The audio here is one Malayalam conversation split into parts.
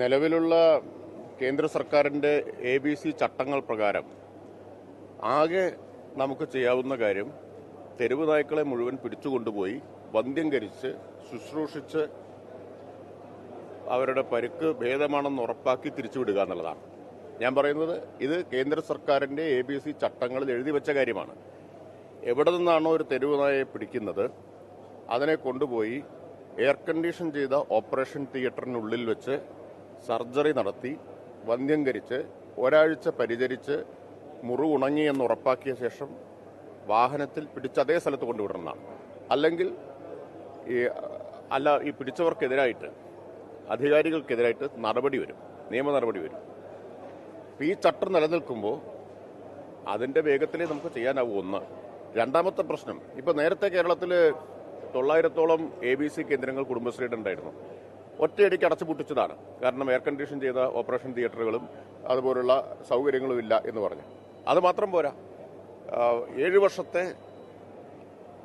നിലവിലുള്ള കേന്ദ്ര സർക്കാരിന്റെ എ ബി സി ചട്ടങ്ങൾ പ്രകാരം ആകെ നമുക്ക് ചെയ്യാവുന്ന കാര്യം തെരുവ് നായ്ക്കളെ മുഴുവൻ പിടിച്ചുകൊണ്ടുപോയി വന്ധ്യംകരിച്ച് ശുശ്രൂഷിച്ച് അവരുടെ പരുക്ക് ഭേദമാണെന്ന് ഉറപ്പാക്കി തിരിച്ചുവിടുക എന്നുള്ളതാണ്. ഞാൻ പറയുന്നത് ഇത് കേന്ദ്ര സർക്കാരിന്റെ എ ബി സി ചട്ടങ്ങളിൽ എഴുതി വെച്ച കാര്യമാണ്. എവിടെ നിന്നാണോ ഒരു തെരുവ് നായയെ പിടിക്കുന്നത് അതിനെ കൊണ്ടുപോയി എയർ കണ്ടീഷൻ ചെയ്ത ഓപ്പറേഷൻ തിയേറ്ററിനുള്ളിൽ വെച്ച് സർജറി നടത്തി വന്ധ്യംകരിച്ച് ഒരാഴ്ച പരിചരിച്ച് മുറിവുണങ്ങി എന്ന് ഉറപ്പാക്കിയ ശേഷം വാഹനത്തിൽ പിടിച്ച അതേ സ്ഥലത്ത് കൊണ്ടുവിടണം. അല്ലെങ്കിൽ ഈ അല്ല ഈ പിടിച്ചവർക്കെതിരായിട്ട് അധികാരികൾക്കെതിരായിട്ട് നടപടി വരും. നിയമ നടപടി വരും. ഈ ചട്ടം നിലനിൽക്കുമ്പോൾ അതിന്റെ വേഗത്തിലേ നമുക്ക് ചെയ്യാനാവൂ ഒന്ന്. രണ്ടാമത്തെ പ്രശ്നം ഇപ്പോൾ നേരത്തെ കേരളത്തിൽ തൊള്ളായിരത്തോളം എ ബി സി കേന്ദ്രങ്ങൾ കുടുംബശ്രീയുടെ ഉണ്ടായിരുന്നു. ഒറ്റയടിക്ക് അടച്ചുപൂട്ടിച്ചതാണ് കാരണം എയർ കണ്ടീഷൻ ചെയ്ത ഓപ്പറേഷൻ തിയേറ്ററുകളും അതുപോലുള്ള സൗകര്യങ്ങളും ഇല്ല എന്ന് പറഞ്ഞു. അത് മാത്രം പോരാ. ഏഴു വർഷത്തെ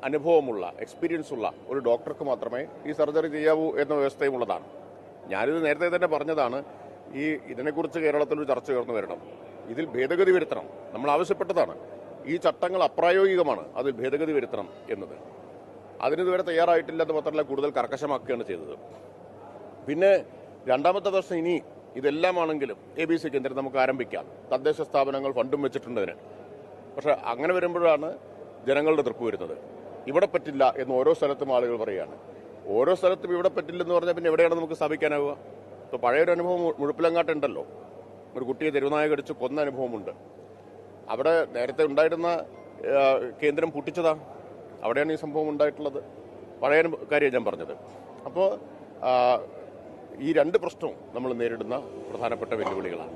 അനുഭവമുള്ള എക്സ്പീരിയൻസ് ഉള്ള ഒരു ഡോക്ടർക്ക് മാത്രമേ ഈ സർജറി ചെയ്യാവൂ എന്ന വ്യവസ്ഥയും ഉള്ളതാണ്. ഞാനിത് നേരത്തെ തന്നെ പറഞ്ഞതാണ് ഈ ഇതിനെക്കുറിച്ച് കേരളത്തിൽ ഒരു ചർച്ച ഉയർന്നു വരണം. ഇതിൽ ഭേദഗതി വരുത്തണം. നമ്മൾ ആവശ്യപ്പെട്ടതാണ്. ഈ ചട്ടങ്ങൾ അപ്രായോഗികമാണ്. അതിൽ ഭേദഗതി വരുത്തണം എന്നത്. അതിനിതുവരെ തയ്യാറായിട്ടില്ലെന്ന് മാത്രമല്ല കൂടുതൽ കർക്കശമാക്കുകയാണ് ചെയ്തത്. പിന്നെ രണ്ടാമത്തെ പ്രശ്നം ഇനി ഇതെല്ലാമാണെങ്കിലും എ ബി സി കേന്ദ്രം നമുക്ക് ആരംഭിക്കാം. തദ്ദേശ സ്ഥാപനങ്ങൾ ഫണ്ടും വെച്ചിട്ടുണ്ട് ഇതിന് പക്ഷെ അങ്ങനെ വരുമ്പോഴാണ് ജനങ്ങളുടെ തൃപ്പ് വരുന്നത്. ഇവിടെ പറ്റില്ല എന്ന് ഓരോ സ്ഥലത്തും ആളുകൾ പറയുകയാണ്. ഓരോ സ്ഥലത്തും ഇവിടെ പറ്റില്ലെന്ന് പറഞ്ഞാൽ പിന്നെ എവിടെയാണ് നമുക്ക് സ്ഥാപിക്കാനാവുക? ഇപ്പോൾ പഴയൊരു അനുഭവം മുഴുപ്പിലങ്ങാട്ടുണ്ടല്ലോ ഒരു കുട്ടിയെ തെരുവുനായ കടിച്ച് കൊന്ന അനുഭവമുണ്ട്. അവിടെ നേരത്തെ ഉണ്ടായിരുന്ന കേന്ദ്രം പൊട്ടിച്ചതാണ് അവിടെയാണ് ഈ സംഭവം ഉണ്ടായിട്ടുള്ളത്. പഴയ കാര്യം ഞാൻ പറഞ്ഞത്. അപ്പോൾ ഈ രണ്ട് പ്രശ്നവും നമ്മൾ നേരിടുന്ന പ്രധാനപ്പെട്ട വെല്ലുവിളികളാണ്.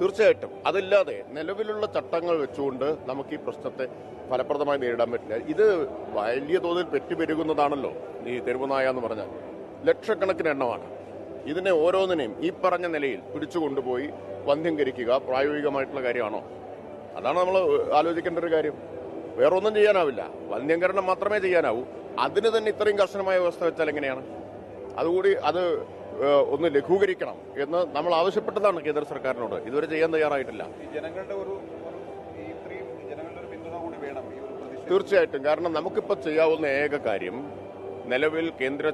തീർച്ചയായിട്ടും. അതില്ലാതെ നിലവിലുള്ള ചട്ടങ്ങൾ വെച്ചുകൊണ്ട് നമുക്ക് ഈ പ്രശ്നത്തെ ഫലപ്രദമായി നേരിടാൻ പറ്റില്ല. ഇത് വലിയ തോതിൽ പെറ്റുപെരുകുന്നതാണല്ലോ ഈ തെരുവുനായ എന്ന് പറഞ്ഞാൽ. ലക്ഷക്കണക്കിന് എണ്ണമാണ്. ഇതിനെ ഓരോന്നിനെയും ഈ പറഞ്ഞ നിലയിൽ പിടിച്ചുകൊണ്ടുപോയി വന്ധ്യംകരിക്കുക പ്രായോഗികമായിട്ടുള്ള കാര്യമാണോ? അതാണ് നമ്മൾ ആലോചിക്കേണ്ട ഒരു കാര്യം. വേറൊന്നും ചെയ്യാനാവില്ല. വന്ധ്യംകരണം മാത്രമേ ചെയ്യാനാവൂ. അതിന് തന്നെ ഇത്രയും കർശനമായ വ്യവസ്ഥ വെച്ചാൽ എങ്ങനെയാണ്? അതുകൂടി അത് ഒന്ന് ലഘൂകരിക്കണം എന്ന് നമ്മൾ ആവശ്യപ്പെട്ടതാണ് കേന്ദ്ര സർക്കാരിനോട്. ഇതുവരെ ചെയ്യാൻ തയ്യാറായിട്ടില്ല. ജനങ്ങളുടെ ഒരു തീർച്ചയായിട്ടും. കാരണം നമുക്കിപ്പോൾ ചെയ്യാവുന്ന ഏക കാര്യം നിലവിൽ കേന്ദ്ര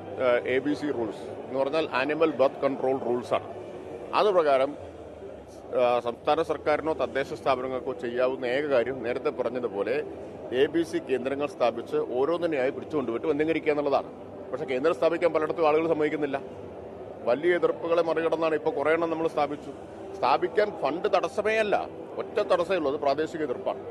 എ ബി സി റൂൾസ് എന്ന് പറഞ്ഞാൽ ആനിമൽ ബർത്ത് കൺട്രോൾ റൂൾസാണ്. ആണ് അത് പ്രകാരം ആ, സംസ്ഥാന സർക്കാരിനോ തദ്ദേശ സ്ഥാപനങ്ങൾക്കോ ചെയ്യാവുന്ന ഏക കാര്യം നേരത്തെ പറഞ്ഞതുപോലെ എ ബി സി കേന്ദ്രങ്ങൾ സ്ഥാപിച്ച് ഓരോന്നിനെയായി പിടിച്ചുകൊണ്ടുപോയിട്ട് വന്ധ്യംകരിക്കുക എന്നുള്ളതാണ്. പക്ഷേ കേന്ദ്രം സ്ഥാപിക്കാൻ പലയിടത്തും ആളുകൾ സമ്മതിക്കുന്നില്ല. വലിയ എതിർപ്പുകളെ മറികടന്നാണ് ഇപ്പോൾ കുറേ എണ്ണം നമ്മൾ സ്ഥാപിച്ചു. സ്ഥാപിക്കാൻ ഫണ്ട് തടസ്സമേ അല്ല ഒറ്റ തടസ്സമേ ഉള്ളൂ അത് പ്രാദേശിക എതിർപ്പാണ്.